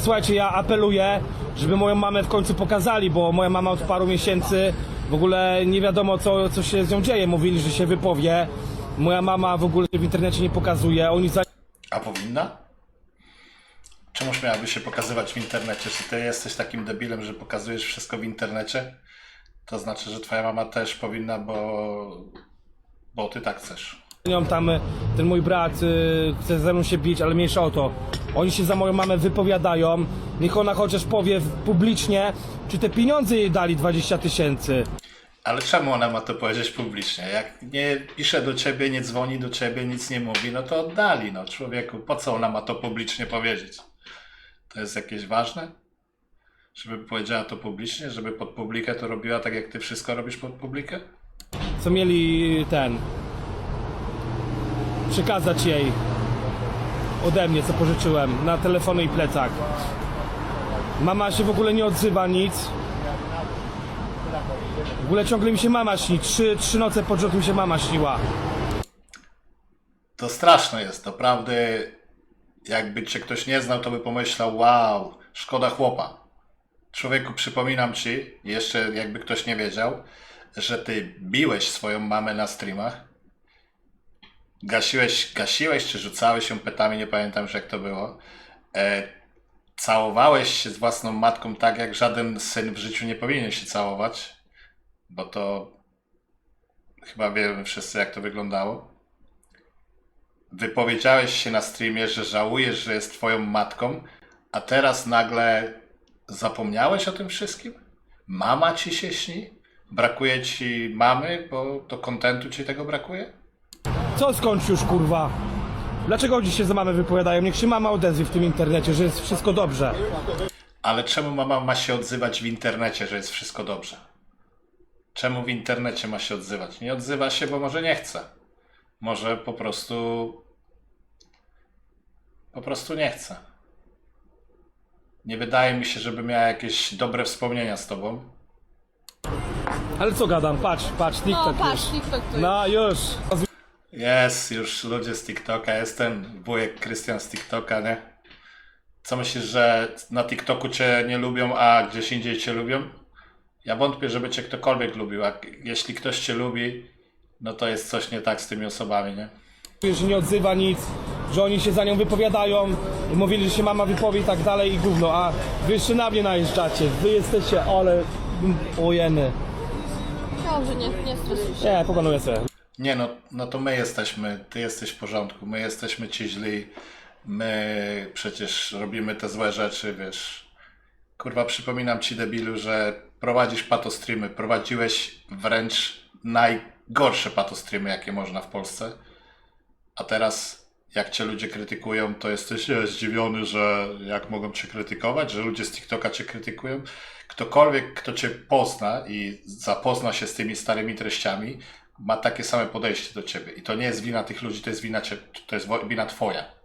Słuchajcie, ja apeluję, żeby moją mamę w końcu pokazali, bo moja mama od paru miesięcy w ogóle nie wiadomo co, co się z nią dzieje. Mówili, że się wypowie. Moja mama w ogóle w internecie nie pokazuje. Oni za... A powinna? Czemuż miałaby się pokazywać w internecie? Czy ty jesteś takim debilem, że pokazujesz wszystko w internecie? To znaczy, że twoja mama też powinna, bo, bo ty tak chcesz. tam y, ten mój brat y, chce ze mną się bić, ale mniejsza o to. Oni się za moją mamę wypowiadają. Niech ona chociaż powie publicznie, czy te pieniądze jej dali 20 tysięcy. Ale czemu ona ma to powiedzieć publicznie? Jak nie pisze do ciebie, nie dzwoni do ciebie, nic nie mówi, no to oddali, no człowieku. Po co ona ma to publicznie powiedzieć? To jest jakieś ważne? Żeby powiedziała to publicznie, żeby pod publikę to robiła tak, jak ty wszystko robisz pod publikę? co mieli ten przekazać jej ode mnie, co pożyczyłem na telefony i plecak. Mama się w ogóle nie odzywa, nic. W ogóle ciągle mi się mama śni. Trzy, trzy noce pod rząd mi się mama śniła. To straszne jest, naprawdę. Jakby cię ktoś nie znał, to by pomyślał, wow, szkoda chłopa. Człowieku, przypominam ci, jeszcze jakby ktoś nie wiedział, że ty biłeś swoją mamę na streamach. Gasiłeś, gasiłeś czy rzucałeś ją petami, nie pamiętam już jak to było. E, całowałeś się z własną matką tak, jak żaden syn w życiu nie powinien się całować, bo to chyba wiemy wszyscy, jak to wyglądało. Wypowiedziałeś się na streamie, że żałujesz, że jest twoją matką, a teraz nagle zapomniałeś o tym wszystkim? Mama ci się śni? Brakuje ci mamy, bo do kontentu ci tego brakuje? Co skończ już, kurwa? Dlaczego oni się za mamę wypowiadają? Niech się mama odezwie w tym internecie, że jest wszystko dobrze. Ale czemu mama ma się odzywać w internecie, że jest wszystko dobrze? Czemu w internecie ma się odzywać? Nie odzywa się, bo może nie chce. Może po prostu. Po prostu nie chce. Nie wydaje mi się, żeby miała jakieś dobre wspomnienia z tobą. Ale co gadam? Patrz, patrz, No TikTok patrz, już. TikTok tu No już. Jest już ludzie z TikToka, jest ten wujek Krystian z TikToka, nie? Co myślisz, że na TikToku cię nie lubią, a gdzieś indziej cię lubią? Ja wątpię, żeby cię ktokolwiek lubił, a jeśli ktoś cię lubi, no to jest coś nie tak z tymi osobami, nie? że nie odzywa nic, że oni się za nią wypowiadają, mówili, że się mama wypowie i tak dalej i gówno, a wy jeszcze na mnie najeżdżacie, wy jesteście, ale ojeny. Dobrze, nie, nie stresuj się. Nie, popanuję sobie. Nie no, no to my jesteśmy, ty jesteś w porządku, my jesteśmy ci źli, my przecież robimy te złe rzeczy, wiesz. Kurwa, przypominam ci debilu, że prowadzisz patostreamy, prowadziłeś wręcz najgorsze patostreamy, jakie można w Polsce, a teraz jak cię ludzie krytykują, to jesteś zdziwiony, że jak mogą cię krytykować, że ludzie z TikToka cię krytykują. Ktokolwiek, kto cię pozna i zapozna się z tymi starymi treściami, ma takie same podejście do ciebie. I to nie jest wina tych ludzi, to jest wina, to jest wina twoja.